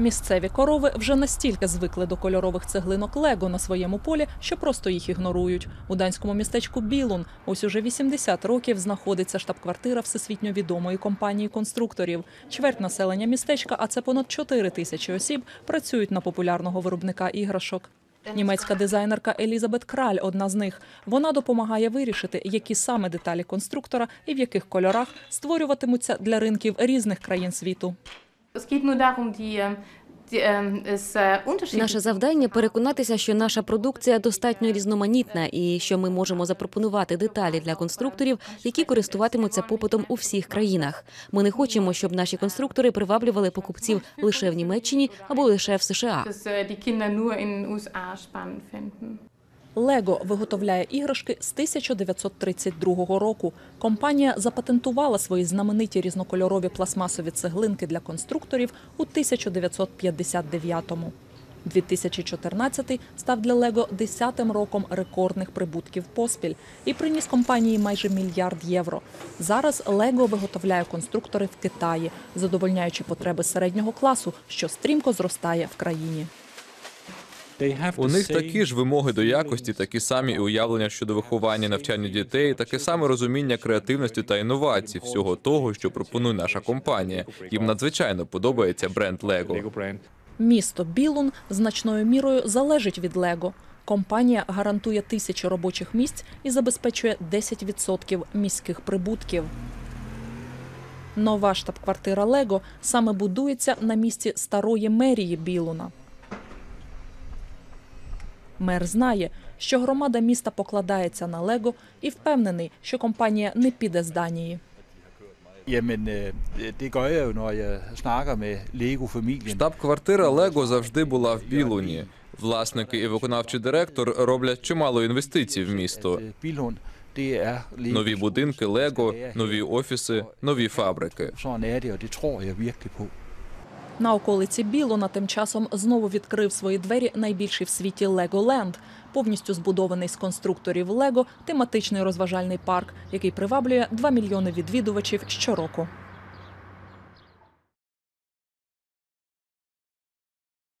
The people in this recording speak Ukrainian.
Місцеві корови вже настільки звикли до кольорових цеглинок Лего на своєму полі, що просто їх ігнорують. У данському містечку Білун ось уже 80 років знаходиться штаб-квартира всесвітньо відомої компанії конструкторів. Чверть населення містечка, а це понад 4 тисячі осіб, працюють на популярного виробника іграшок. Німецька дизайнерка Елізабет Краль одна з них. Вона допомагає вирішити, які саме деталі конструктора і в яких кольорах створюватимуться для ринків різних країн світу. Ähm, äh, Наше завдання переконатися, що наша продукція достатньо різноманітна і що ми можемо запропонувати деталі для конструкторів, які користуватимуться попитом у всіх країнах. Ми не хочемо, щоб наші конструктори приваблювали покупців лише в Німеччині або лише в США. Лего виготовляє іграшки з 1932 року. Компанія запатентувала свої знамениті різнокольорові пластмасові цеглинки для конструкторів у 1959-му. 2014 став для Лего десятим роком рекордних прибутків поспіль і приніс компанії майже мільярд євро. Зараз Лего виготовляє конструктори в Китаї, задовольняючи потреби середнього класу, що стрімко зростає в країні. У них такі ж вимоги до якості, такі самі і уявлення щодо виховання, і навчання дітей, таке саме розуміння креативності та інновацій, всього того, що пропонує наша компанія. Їм надзвичайно подобається бренд Lego. Місто Білун значною мірою залежить від Лего. Компанія гарантує тисячі робочих місць і забезпечує 10% міських прибутків. Нова штаб-квартира Лего саме будується на місці старої мерії Білуна. Мер знає, що громада міста покладається на Лего і впевнений, що компанія не піде з Данії. Jamen, øh, det gør jeg jo, når jeg snakker med Lego-familien. Штаб-квартира Lego завжди була в Білуні. Власники і виконавчий директор роблять чимало інвестицій в місто. At, øh, det er Lego. Нові будинки Лего, нові офіси, нові фабрики. Sådan er det, og det tror jeg virkelig på. На околиці Білона тим часом знову відкрив свої двері найбільший в світі Леголенд, повністю збудований з конструкторів Лего, тематичний розважальний парк, який приваблює 2 мільйони відвідувачів щороку.